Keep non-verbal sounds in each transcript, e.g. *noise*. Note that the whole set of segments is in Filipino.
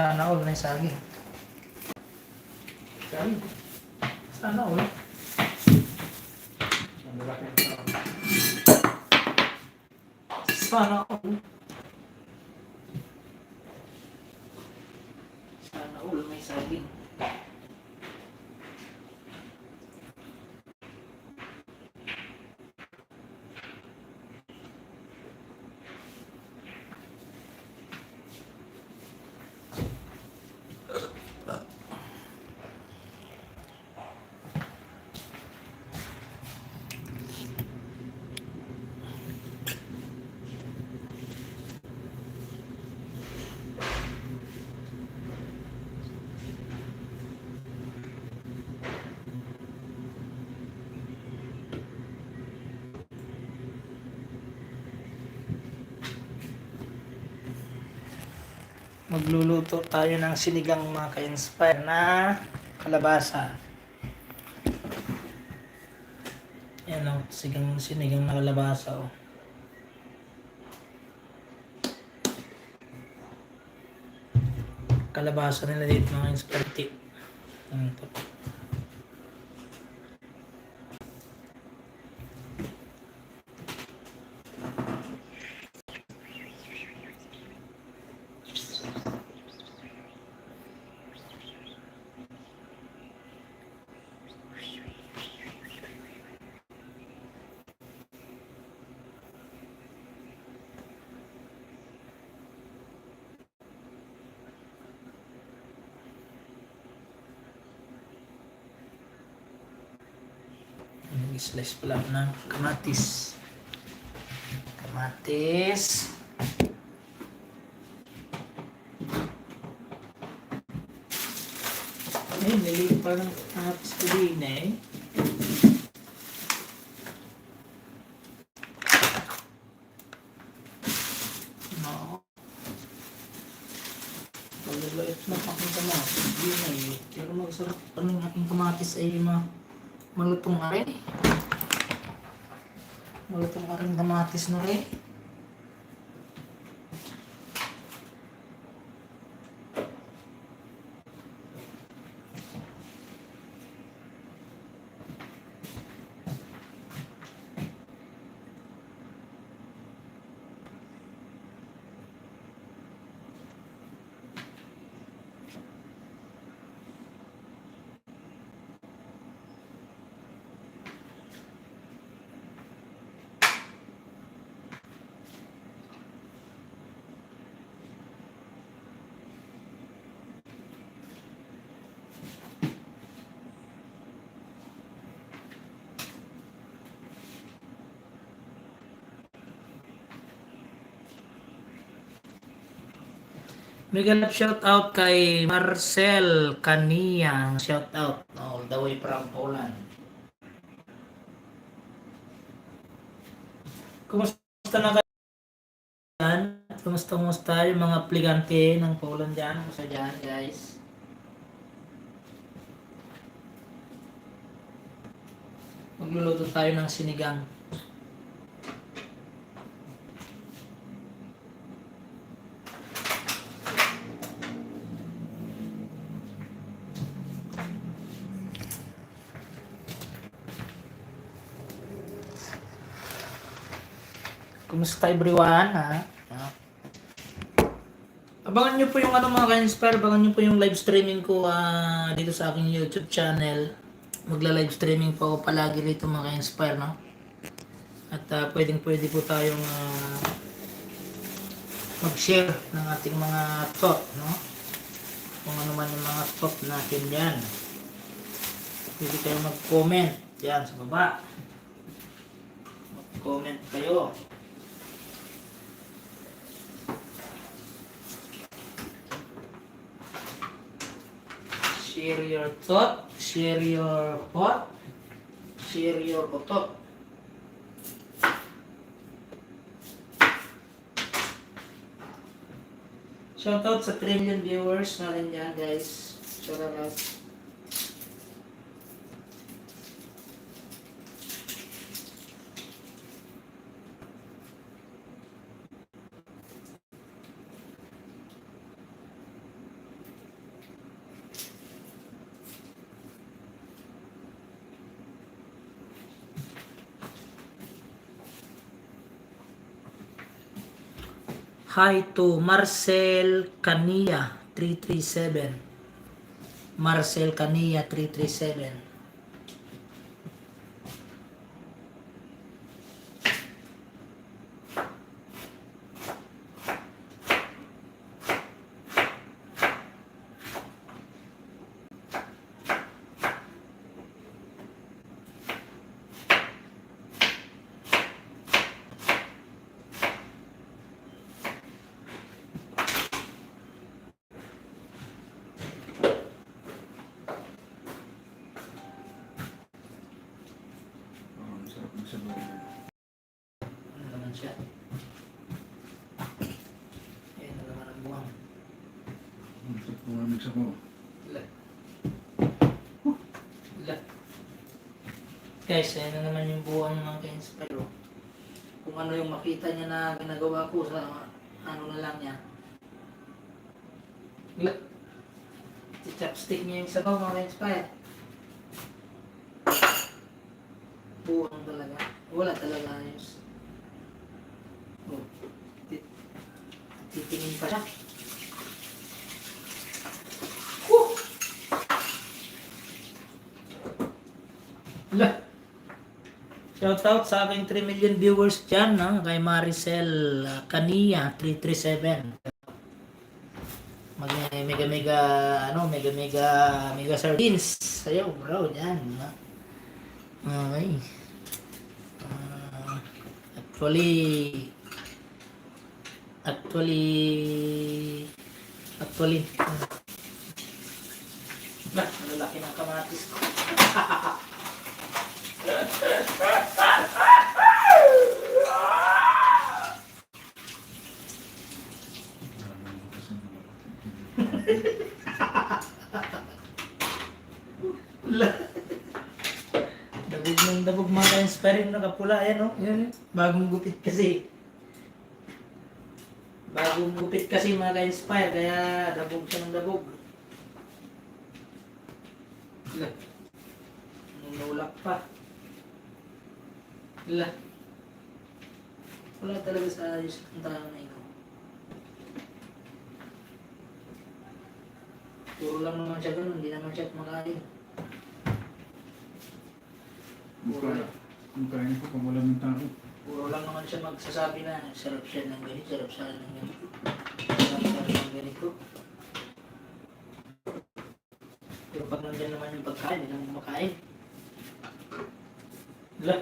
Sana all na. Saging. Sana all. Sana all. Sana all may saging. Magluluto tayo ng sinigang mga ka-inspire na kalabasa. Yan o, sigang, sinigang na kalabasa o. Kalabasa nila dito mga inspire tip. Ano? Nag-slice pala ng kamatis. Kamatis. Ay, niliit pa ng kamatis ko din eh. No. Paglalait na aking kamatis. Hindi na eh. Pero magsarap pa ay ma malutong are. Malutong aring kamatis na rin. Love shout out kay Marcel Kaniya. Shout out all the way from Poland. Kumusta na kayo? Kumusta kumusta yung mga aplikante ng Poland dyan? Kumusta dyan guys? Magluluto tayo ng sinigang. Kumusta everyone, ha? Abangan nyo po yung ano mga ka-inspire, abangan nyo po yung live streaming ko ah, dito sa aking YouTube channel. Magla-live streaming po ako palagi rito mga ka-inspire, no? At ah, pwedeng pwede po tayong ah, mag-share ng ating mga thought, no? Kung ano man yung mga thought natin yan. Pwede kayong mag-comment yan sa baba. Mag-comment kayo. Share your thought, share your thought, share your thought. Shoutout sa trillion viewers natin dyan guys. Shoutout out. Hi to Marcel Cania 337. Marcel Cania 337. Oh, ang sarap ng sabaw. Ano naman siya? Ayan na naman ang buwang. Ang sarap ng aming sabaw. Wala. Wala. Guys, ayan na naman yung buwang ng ka-inspire. oh. Kung ano yung makita niya na ginagawa ko sa ano na lang niya. Wala. Si chopstick niya yung sabaw mga ka-inspire. Buwang talaga. Wala talaga ayos. Oh. Tit- Titingin pa siya. Woo! Lah. Shout out sa aking 3 million viewers dyan, ha? kay Maricel uh, Cania 337. Mag mega mega ano, mega mega mega sardines sayo, bro, diyan. Ha? Okay. Ah, actually actually actually Bah, malalaki ng kamatis ko. *laughs* Maraming kasi mga La. Dabog ng dabog mga ka-inspiring nakapula yan oh. Yan, bagong gupit kasi. Bagong gupit kasi mga ka-inspire kaya dabog siya ng dabog. La. Nunulak pa. La. Wala talaga sa ayos ang tao na ikaw. Puro lang naman siya ganun, hindi naman siya kumakain. Mukha, mukha niya po kung wala ng tao. Puro lang naman siya magsasabi na sarap siya ng ganito, sarap siya ng ganito. Sarap siya ng ganito. Pero pag nandyan naman yung pagkain, hindi naman kumakain. Wala.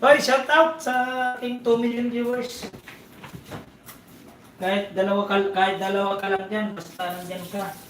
Hoy, shout out sa aking 2 million viewers. Kahit dalawa ka, kahit dalawa ka lang dyan, basta nandyan ka.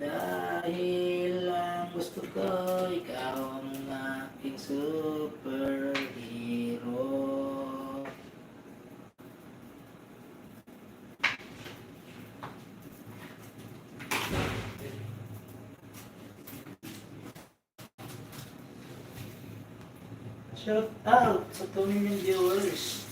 Dahil ang gusto ko, ikaw ang aking superhero. Shout out sa 2 million viewers.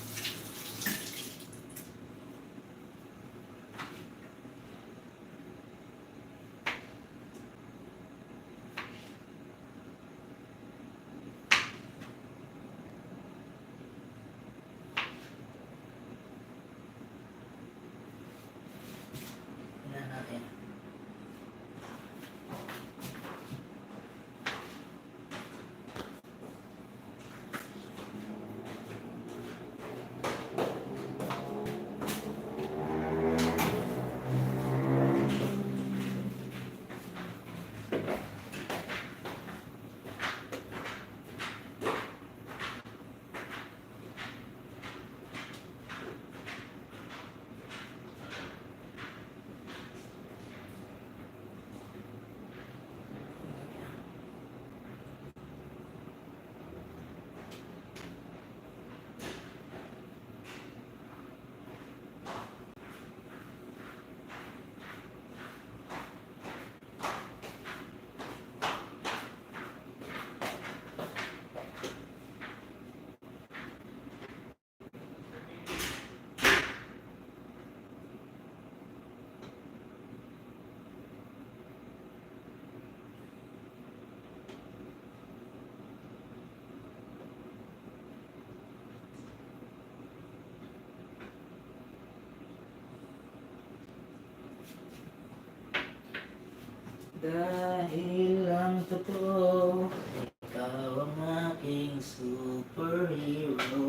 Dahil lang totoo, ikaw ang aking superhero.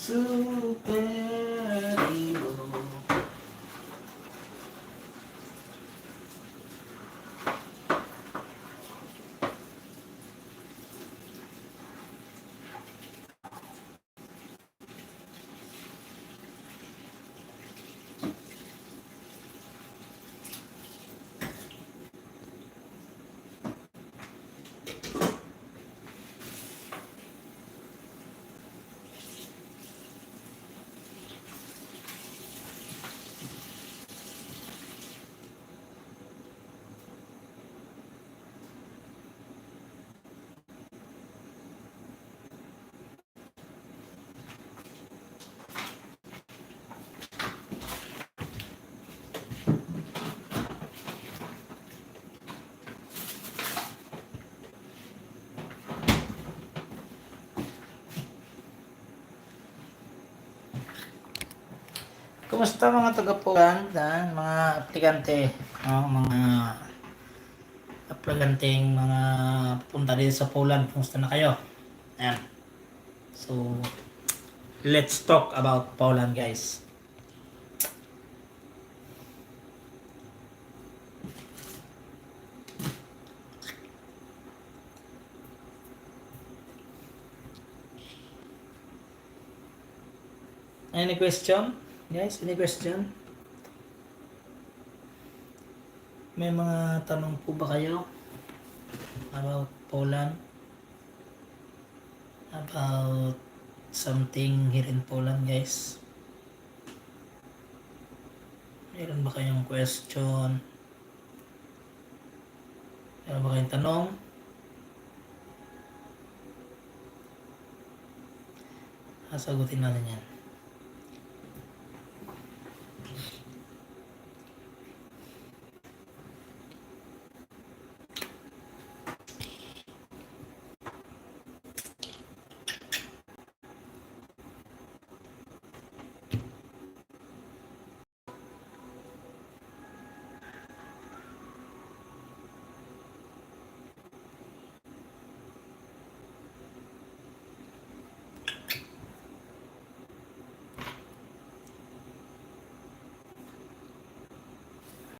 Superhero. Kumusta mga taga-Poland, ah, mga aplikante, ah, mga aplikanteng mga punta dito sa Poland, kumusta na kayo? Ayan. So, let's talk about Poland guys. Any question? Guys, any question? May mga tanong po ba kayo about Poland? About something here in Poland, guys? Meron ba kayong question? Meron ba kayong tanong? Sasagutin natin yan.